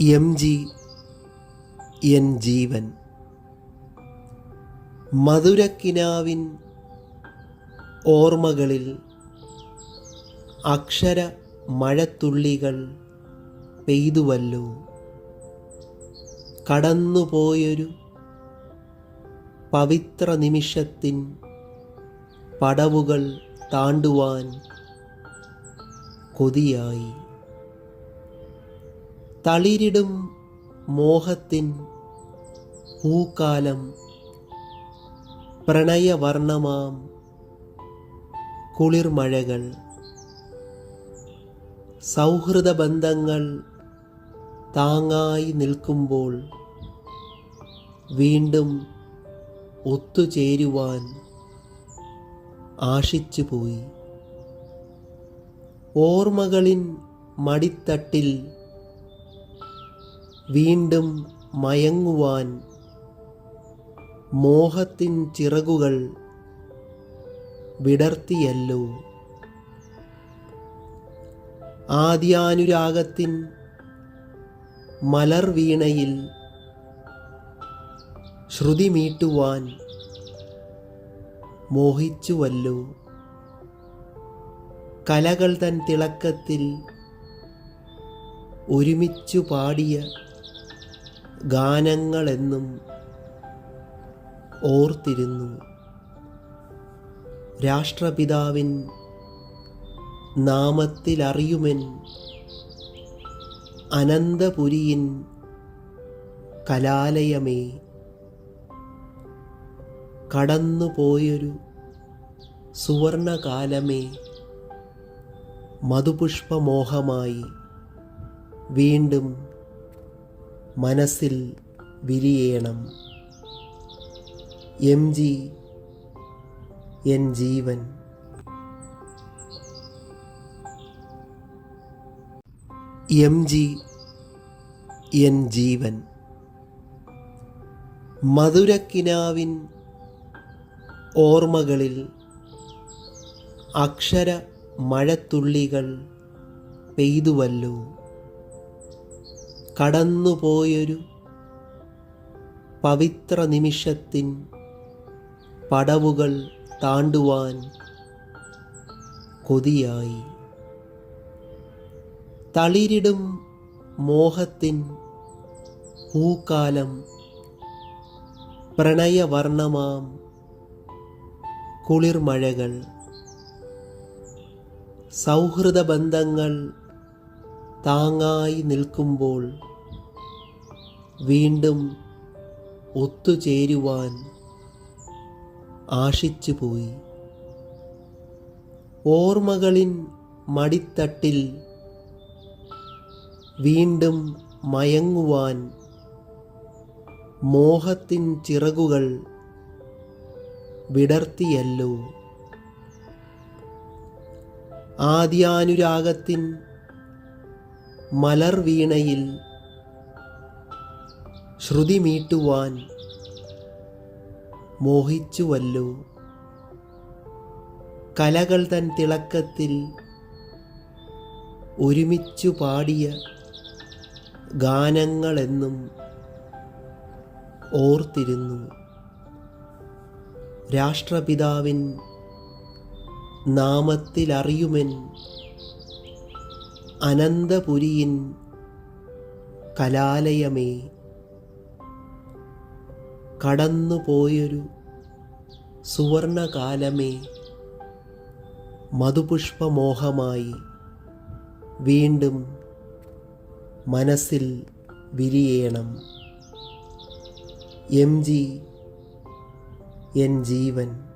M G N Jeevan. മധുരക്കിനാവിൻ ഓർമ്മകളിൽ അക്ഷര മഴത്തുള്ളികൾ പെയ്തുവല്ലോ. കടന്നുപോയൊരു പവിത്ര നിമിഷത്തിൻ പടവുകൾ താണ്ടുവാൻ കൊതിയായി. തളിരിടും മോഹത്തിൻ പൂക്കാലം പ്രണയവർണമാം കുളിർമഴകൾ. സൗഹൃദ ബന്ധങ്ങൾ താങ്ങായി നിൽക്കുമ്പോൾ വീണ്ടും ഒത്തുചേരുവാൻ ആശിച്ചുപോയി. ഓർമ്മകളിൻ മടിത്തട്ടിൽ വീണ്ടും മയങ്ങുവാൻ മോഹത്തിൻ ചിറകുകൾ വിടർത്തിയല്ലോ. ആദ്യാനുരാഗത്തിൻ മലർവീണയിൽ ശ്രുതി മീട്ടുവാൻ മോഹിച്ചുവല്ലോ. കലകൾ തൻ തിളക്കത്തിൽ ഒരുമിച്ചു പാടിയ ഗാനങ്ങളെന്നും ഓർത്തിരുന്നു. രാഷ്ട്രപിതാവിൻ നാമത്തിലറിയുമെൻ അനന്തപുരിയിൻ കലാലയമേ. കടന്നുപോയൊരു സുവർണകാലമേ. മധുപുഷ്പമോഹമായി വീണ്ടും മനസ്സിൽ വിരിയേണം. M G N Jeevan. M G N Jeevan. മധുരക്കിനാവിൻ ഓർമ്മകളിൽ അക്ഷര മഴത്തുള്ളികൾ പെയ്തുവല്ലോ. കടന്നുപോയൊരു പവിത്ര നിമിഷത്തിൻ പടവുകൾ താണ്ടുവാൻ കൊതിയായി. തളിരിടും മോഹത്തിൻ പൂക്കാലം പ്രണയവർണമാം കുളിർമഴകൾ. സൗഹൃദ ബന്ധങ്ങൾ താങ്ങായി നിൽക്കുമ്പോൾ വീണ്ടും ഒത്തുചേരുവാൻ ആശിച്ചുപോയി. ഓർമ്മകളിൻ മടിത്തട്ടിൽ വീണ്ടും മയങ്ങുവാൻ മോഹത്തിൻ ചിറകുകൾ വിടർത്തിയല്ലോ. ആദ്യാനുരാഗത്തിൻ മലർ വീണയിൽ ശ്രുതി മീട്ടുവാൻ മോഹിച്ചുവല്ലോ. കലകൾ തൻ തിളക്കത്തിൽ ഒരുമിച്ചു പാടിയ ഗാനങ്ങളെന്നും ഓർത്തിരുന്നു. രാഷ്ട്രപിതാവിൻ നാമത്തിലറിയുമെൻ അനന്തപുരിയിൻ കലാലയമേ കടന്നുപോയൊരു സുവർണകാലമേ മധുപുഷ്പമോഹമായി വീണ്ടും മനസ്സിൽ വിരിയേണം. M G N Jeevan.